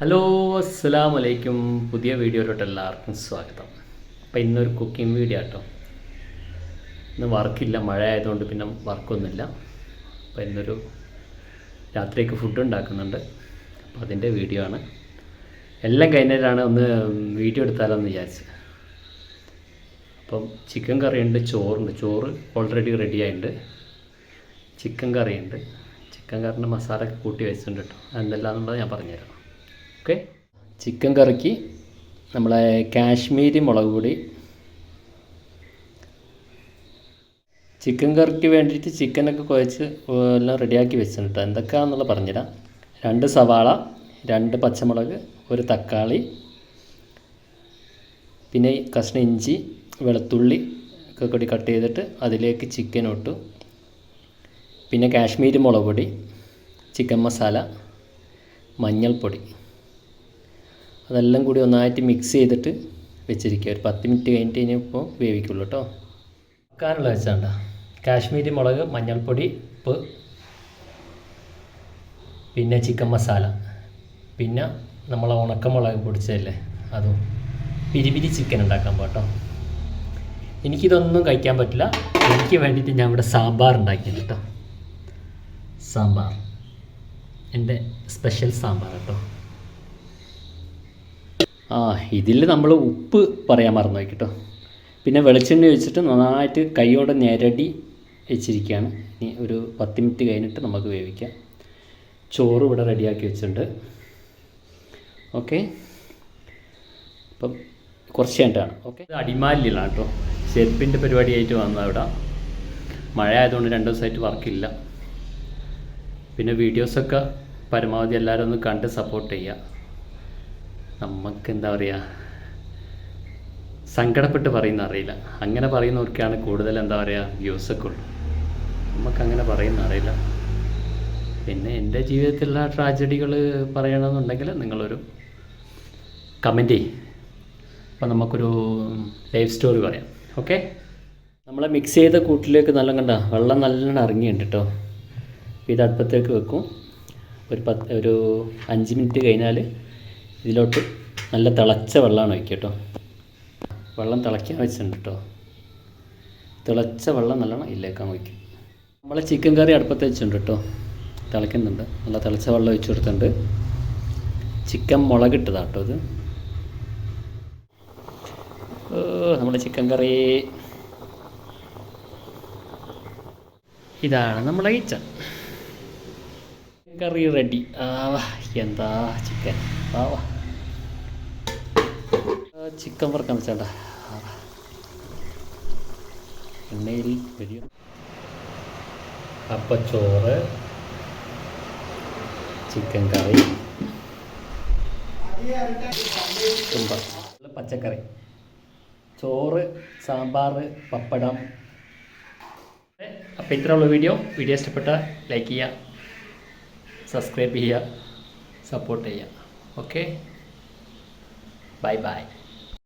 Hello അസ്സാം വലൈക്കും പുതിയ വീഡിയോയിലോട്ട് എല്ലാവർക്കും സ്വാഗതം. അപ്പോൾ ഇന്നൊരു കുക്കിംഗ് വീഡിയോ കേട്ടോ ഇന്ന് വർക്കില്ല മഴ ആയതുകൊണ്ട് പിന്നെ വർക്കൊന്നുമില്ല. അപ്പോൾ ഇന്നൊരു രാത്രിക്ക് ഫുഡ് ഉണ്ടാക്കുന്നുണ്ട്. അപ്പോൾ അതിന്റെ വീഡിയോ ആണ്. എല്ലാം കഴിഞ്ഞിട്ടാണ് ഒന്ന് വീഡിയോ എടുത്താലോ എന്ന് അപ്പം ചിക്കൻ കറിയുണ്ട് ചോറുണ്ട്. ചോറ് ഓൾറെഡി റെഡി ആയിട്ടുണ്ട്. ചിക്കൻ കറിയുണ്ട്. ചിക്കൻ കറിന്റെ മസാല കൂട്ടി വെച്ചിട്ടുണ്ട് കേട്ടോ. അതെന്തെല്ലാന്നുള്ളത് ഞാൻ പറഞ്ഞുതരാം. ഓക്കെ. ചിക്കൻ കറിക്ക് നമ്മളെ കാശ്മീരി മുളക് പൊടി. ചിക്കൻ കറിക്ക് വേണ്ടിയിട്ട് ചിക്കനൊക്കെ കുഴച്ച് എല്ലാം റെഡിയാക്കി വെച്ചിട്ടുണ്ട് എന്തൊക്കെയാണെന്നുള്ളത് പറഞ്ഞുതരാം. രണ്ട് സവാള രണ്ട് പച്ചമുളക് ഒരു തക്കാളി പിന്നെ കഷ്ണ ഇഞ്ചി വെളുത്തുള്ളി ഒക്കെ കൂടി കട്ട് ചെയ്തിട്ട് അതിലേക്ക് ചിക്കൻ ഇട്ടു. പിന്നെ കാശ്മീരി മുളക് പൊടി ചിക്കൻ മസാല മഞ്ഞൾപ്പൊടി. അതെല്ലാം കൂടി ഒന്നായിട്ട് മിക്സ് ചെയ്തിട്ട് വെച്ചിരിക്കുക. ഒരു പത്ത് മിനിറ്റ് കഴിഞ്ഞിട്ട് കഴിഞ്ഞപ്പോൾ വേവിക്കുള്ളൂ കേട്ടോ വെക്കാനുള്ള വെച്ചാണ്ട കാശ്മീരി മുളക് മഞ്ഞൾപ്പൊടി ഉപ്പ് പിന്നെ ചിക്കൻ മസാല പിന്നെ നമ്മളെ ഉണക്കമുളക് പൊടിച്ചതല്ലേ? അതും. പിരിപിരി ചിക്കൻ ഉണ്ടാക്കാൻ പോട്ടോ എനിക്കിതൊന്നും കഴിക്കാൻ പറ്റില്ല. എനിക്ക് വേണ്ടിയിട്ട് ഞാൻ ഇവിടെ സാമ്പാർ ഉണ്ടാക്കിയത് കേട്ടോ സാമ്പാർ. എന്റെ സ്പെഷ്യൽ സാമ്പാർ കേട്ടോ ആ ഇതിൽ നമ്മൾ ഉപ്പ് പറയാൻ മറന്നു കേട്ടോ. പിന്നെ വെളിച്ചെണ്ണ ഒഴിച്ചിട്ട് നന്നായിട്ട് കൈയോടെ ഞെരടി വെച്ചിരിക്കുകയാണ്. ഇനി ഒരു പത്ത് മിനിറ്റ് കഴിഞ്ഞിട്ട് നമുക്ക് വേവിക്കാം. ചോറ് ഇവിടെ റെഡിയാക്കി വെച്ചിട്ടുണ്ട്. ഓക്കെ. അപ്പം കുറച്ച് കഴിഞ്ഞിട്ടാണ്. ഓക്കെ. ഇത് അടിമാലിലാണ് കേട്ടോ. ചെരുപ്പിന്റെ പരിപാടിയായിട്ട് വന്നത് ഇവിടെ മഴ ആയതുകൊണ്ട് രണ്ട് ദിവസമായിട്ട് വർക്കില്ല. പിന്നെ വീഡിയോസൊക്കെ പരമാവധി എല്ലാവരും ഒന്ന് കണ്ട് സപ്പോർട്ട് ചെയ്യുക. നമുക്ക് എന്താ പറയുക സങ്കടപ്പെട്ട് പറയുന്ന അറിയില്ല. അങ്ങനെ പറയുന്നവർക്കാണ് കൂടുതൽ എന്താ പറയുക വ്യൂസൊക്കെ ഉള്ളു നമുക്കങ്ങനെ പറയുന്ന അറിയില്ല. പിന്നെ എന്റെ ജീവിതത്തിലുള്ള ട്രാജഡികൾ പറയണമെന്നുണ്ടെങ്കിൽ നിങ്ങളൊരു കമന്റ് ചെയ്യും. അപ്പോൾ നമുക്കൊരു ലൈഫ് സ്റ്റോറി പറയാം. ഓക്കെ? നമ്മളെ മിക്സ് ചെയ്ത കൂട്ടിലേക്ക് നല്ല കണ്ട വെള്ളം നല്ലോണം ഇറങ്ങിയുണ്ട് കേട്ടോ അപ്പോൾ ഇത് അടുപ്പത്തേക്ക് വെക്കും. ഒരു പത്ത് ഒരു അഞ്ച് മിനിറ്റ് കഴിഞ്ഞാൽ ഇതിലോട്ട് നല്ല തിളച്ച വെള്ളമാണ് ഒഴിക്കുക കേട്ടോ. വെള്ളം തിളയ്ക്കാൻ വെച്ചിട്ടുണ്ട് കേട്ടോ. തിളച്ച വെള്ളം നല്ലോണം ഇതിലേക്കാൻ ഒഴിക്കും നമ്മളെ ചിക്കൻ കറി അടുപ്പത്ത് വെച്ചിട്ടുണ്ട് കേട്ടോ. തിളയ്ക്കുന്നുണ്ട്. നല്ല തിളച്ച വെള്ളം ഒഴിച്ചു കൊടുത്തിട്ടുണ്ട്. ചിക്കൻ മുളകിട്ടതാണ് കേട്ടോ ഇത്. നമ്മുടെ ചിക്കൻ കറി ഇതാണ് നമ്മുടെ കിച്ചൺ കറി റെഡി ആ എന്താ ചിക്കൻ ചിക്കൻ വറുക്കാൻ വെച്ചാണ്ട എണ്ണയിൽ വരും അപ്പച്ചോറ്. ചിക്കൻ കറി. പച്ചക്കറി. ചോറ് സാമ്പാർ പപ്പടം. അപ്പോൾ ഇത്രയുള്ള വീഡിയോ. വീഡിയോ ഇഷ്ടപ്പെട്ട ലൈക്ക് ചെയ്യുക സബ്സ്ക്രൈബ് ചെയ്യുക സപ്പോർട്ട് ചെയ്യുക. Okay bye bye